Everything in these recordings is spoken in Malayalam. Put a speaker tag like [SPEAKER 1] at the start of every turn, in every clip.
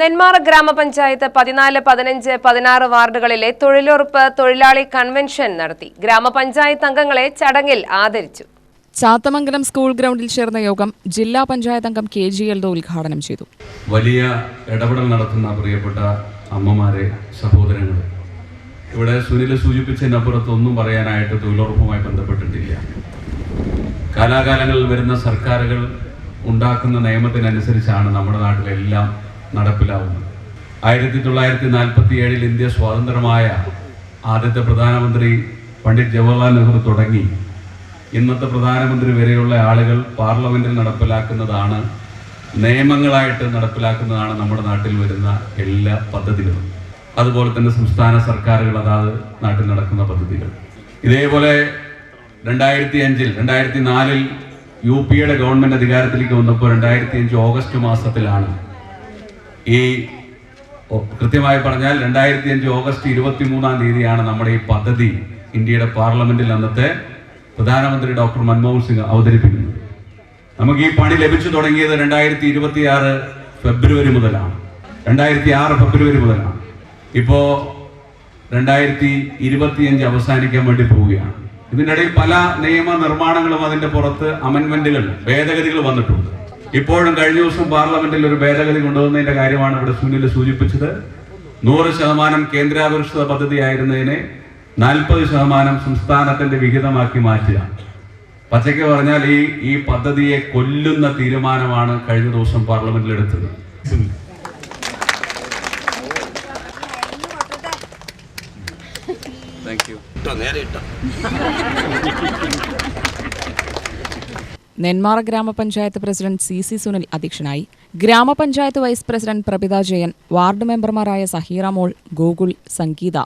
[SPEAKER 1] നെന്മാറ ഗ്രാമപഞ്ചായത്ത് പതിനാല് പതിനഞ്ച് പതിനാറ് വാർഡുകളിലെ തൊഴിലുറപ്പ് തൊഴിലാളി കൺവെൻഷൻ നടത്തി. ഗ്രാമപഞ്ചായത്ത് അംഗങ്ങളെ ചടങ്ങിൽ ആദരിച്ചു.
[SPEAKER 2] ചാത്തമംഗലം സ്കൂൾ ഗ്രൗണ്ടിൽ ചേർന്ന യോഗം ജില്ലാ പഞ്ചായത്ത് അംഗം കെ ജി എൽദോ ഉദ്ഘാടനം ചെയ്തു.
[SPEAKER 3] വലിയ ഇടപെടൽ നടത്തുന്ന പ്രിയപ്പെട്ട അമ്മമാരെ സഹോദരങ്ങൾ ഇവിടെ സുനിൽ സൂചിപ്പിച്ചതിനപ്പുറത്ത് ഒന്നും പറയാനായിട്ട് തൊഴിലുറപ്പുമായി ബന്ധപ്പെട്ടിട്ടില്ല. കാലാകാലങ്ങളിൽ വരുന്ന സർക്കാരുകൾ ഉണ്ടാക്കുന്ന നിയമത്തിനനുസരിച്ചാണ് നമ്മുടെ നാട്ടിലെല്ലാം നടപ്പിലാവുന്നത് ആയിരത്തി തൊള്ളായിരത്തി നാൽപ്പത്തി ഏഴിൽ ഇന്ത്യ സ്വാതന്ത്ര്യമായ ആദ്യത്തെ പ്രധാനമന്ത്രി പണ്ഡിറ്റ് ജവഹർലാൽ നെഹ്റു തുടങ്ങി. ഇന്നത്തെ പ്രധാനമന്ത്രി വരെയുള്ള ആളുകൾ പാർലമെന്റിൽ നടപ്പിലാക്കുന്നതാണ് നിയമങ്ങളായിട്ട് നടപ്പിലാക്കുന്നതാണ് നമ്മുടെ നാട്ടിൽ വരുന്ന എല്ലാ പദ്ധതികളും. അതുപോലെ തന്നെ സംസ്ഥാന സർക്കാരുകൾ അതാത് നാട്ടിൽ നടക്കുന്ന പദ്ധതികൾ. ഇതേപോലെ രണ്ടായിരത്തി അഞ്ചിൽ രണ്ടായിരത്തി നാലിൽ യു പിയുടെ ഗവൺമെന്റ് അധികാരത്തിലേക്ക് വന്നപ്പോൾ രണ്ടായിരത്തി അഞ്ച് ഓഗസ്റ്റ് മാസത്തിലാണ് ഈ കൃത്യമായി പറഞ്ഞാൽ രണ്ടായിരത്തി അഞ്ച് ഓഗസ്റ്റ് ഇരുപത്തി മൂന്നാം തീയതിയാണ് നമ്മുടെ ഈ പദ്ധതി ഇന്ത്യയുടെ പാർലമെന്റിൽ അന്നത്തെ പ്രധാനമന്ത്രി ഡോക്ടർ മൻമോഹൻ സിംഗ് അവതരിപ്പിക്കുന്നത്. നമുക്ക് ഈ പണി ലഭിച്ചു തുടങ്ങിയത് രണ്ടായിരത്തി ഇരുപത്തി ആറ് ഫെബ്രുവരി മുതലാണ്. രണ്ടായിരത്തി ആറ് ഫെബ്രുവരി മുതലാണ്. ഇപ്പോ രണ്ടായിരത്തി ഇരുപത്തിയഞ്ച് അവസാനിക്കാൻ വേണ്ടി പോവുകയാണ്. ഇതിനിടയിൽ പല നിയമ നിർമ്മാണങ്ങളും അതിന്റെ പുറത്ത് അമെൻമെന്റുകൾ ഭേദഗതികൾ വന്നിട്ടുണ്ട്. ഇപ്പോഴും കഴിഞ്ഞ ദിവസം പാർലമെന്റിൽ ഒരു ഭേദഗതി കൊണ്ടുവന്നതിന്റെ കാര്യമാണ് ഇവിടെ സുനിൽ സൂചിപ്പിച്ചത്. നൂറ് ശതമാനം കേന്ദ്രാവിഷ്കൃത പദ്ധതി ആയിരുന്നതിനെ നാൽപ്പത് ശതമാനം സംസ്ഥാനത്തിന്റെ വിഹിതമാക്കി മാറ്റുക. പച്ചയ്ക്ക് പറഞ്ഞാൽ ഈ ഈ പദ്ധതിയെ കൊല്ലുന്ന തീരുമാനമാണ് കഴിഞ്ഞ ദിവസം പാർലമെന്റിൽ എടുത്തത്. നേരെ യു
[SPEAKER 2] നെന്മാറ ഗ്രാമപഞ്ചായത്ത് പ്രസിഡന്റ് സി സി സുനിൽ അധ്യക്ഷനായി. ഗ്രാമപഞ്ചായത്ത് vice president Prabhitha Jayan ward മെമ്പർമാരായ സഹീറ മോൾ ഗോകുൽ സംഗീത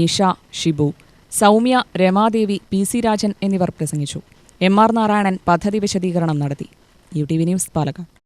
[SPEAKER 2] നിഷ ഷിബു സൗമ്യ രമാദേവി പി സി രാജൻ എന്നിവർ പ്രസംഗിച്ചു. എം ആർ നാരായണൻ പദ്ധതി വിശദീകരണം നടത്തി. U T V news Palakkad.